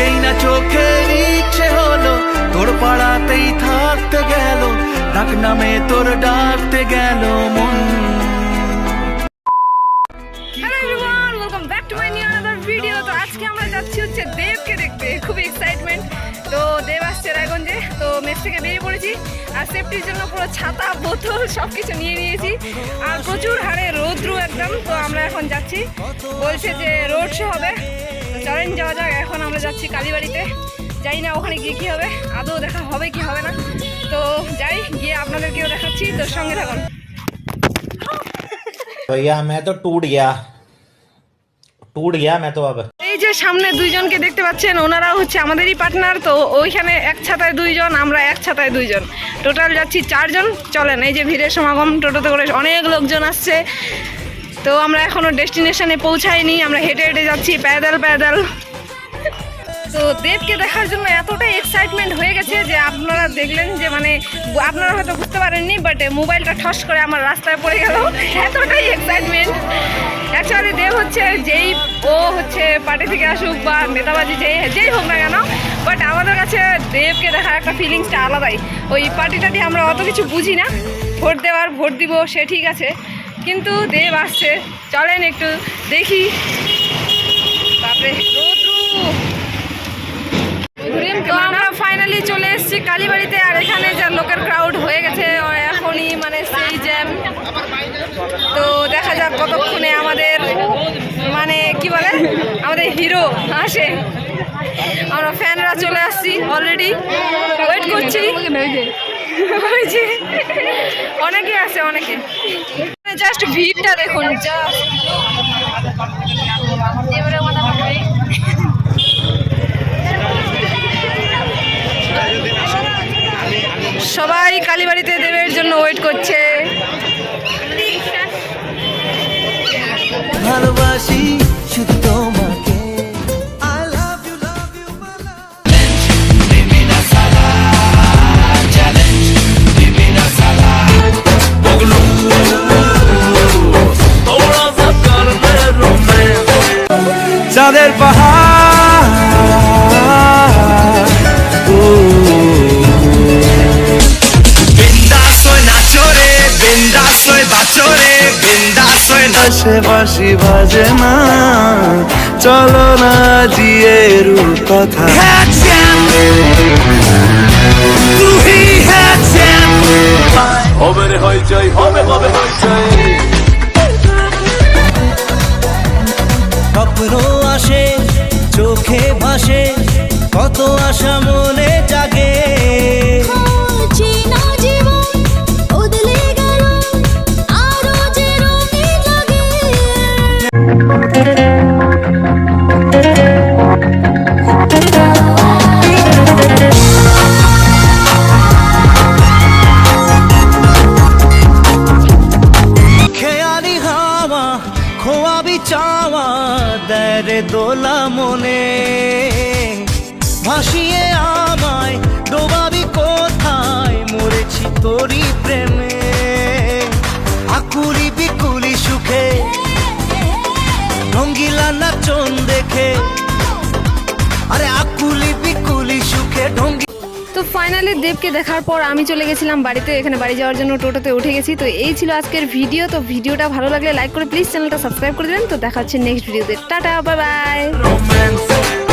যেই না চোখের ইচ্ছে হলো, তোর পাড়াতেই থাকতে গেল, ডাক নামে তোর ডাকতে গেল মন। আজকে আমরা যাচ্ছি হচ্ছে দেবকে দেখতে, খুবই এক্সাইটমেন্ট তো দেব আসছে রায়গঞ্জে, তো মেস বেরিয়ে পড়েছি। আর সেফটির জন্য পুরো ছাতা, বোতল সব কিছু নিয়ে নিয়েছি। আর প্রচুর হারে রৌদ্রু একদম, তো আমরা এখন যাচ্ছি। বলছে যে রোড শো হবে চলেন যাওয়া এখন আমরা যাচ্ছি কালীবাড়িতে জানি না ওখানে গিয়ে কী হবে আদৌ দেখা হবে কি হবে না তো যাই গিয়ে আপনাদেরকেও দেখাচ্ছি তো সঙ্গে থাকুন भैया मैं तो टूट गया टूट गया मैं तो अब এই যে সামনে দুইজনকে দেখতে পাচ্ছেন ওনারা হচ্ছে আমাদেরই পার্টনার তো ওইখানে এক ছাতায় দুইজন আমরা এক ছাতায় দুইজন টোটাল যাচ্ছি চারজন চলেন এই যে ভিড়ের সমাগম টোটোতে করে অনেক লোকজন আসছে তো আমরা এখনো ডেস্টিনেশনে পৌঁছাইনি আমরা হেঁটে হেঁটে যাচ্ছি প্যাদাল প্যাদাল তো দেবকে দেখার জন্য এতটাই এক্সাইটমেন্ট হয়ে গেছে যে আপনারা দেখলেন যে মানে আপনারা হয়তো বুঝতে পারেননি বাট মোবাইলটা ঠস করে আমার রাস্তায় পড়ে গেল। এতটাই এক্সাইটমেন্ট অ্যাকচুয়ালি দেব হচ্ছে যেই, ও হচ্ছে পার্টি থেকে আসুক বা নেতাবাজি যেই যেই হোক না কেন বাট আমাদের কাছে দেবকে দেখার একটা ফিলিংসটা আলাদাই। ওই পার্টিটাটি আমরা অত কিছু বুঝি না। ভোট দেওয়ার, ভোট দিব, সে ঠিক আছে। কিন্তু দেব আসছে। চলেন একটু দেখি। তারপরে রোদ্রু! কালীবাড়িতে আর এখানে যা লোকের ক্রাউড হয়ে গেছে, এখনই মানে সেই জ্যাম তো দেখা যাক কতক্ষণে আমাদের মানে কি বলে, আমাদের হিরো আসে। আমরা ফ্যানরা চলে আসছি অলরেডি ওয়েট করছি। অনেকে আছে, অনেকে। জাস্ট ভিড়টা দেখুন জাস্ট ভালোবাসি শুধু তোমাকে. চাঁদের পাহাড় বাঁশি বাজে না। চলো না জিয়ে রূপ কথা চাওয়া দেরে দোলা মনে। ভাসিয়ে আমায় তো ফাইনালি দেবকে দেখার পর আমি চলে গেছিলাম বাড়িতে। এখানে বাড়ি যাওয়ার জন্য টোটোতে উঠে গেছি। তো এই ছিল আজকের ভিডিও তো ভিডিওটা ভালো লাগলে লাইক করে প্লিজ চ্যানেলটা সাবস্ক্রাইব করে দেবেন। তো দেখা হচ্ছে নেক্সট ভিডিওতে টাটা বাই বাই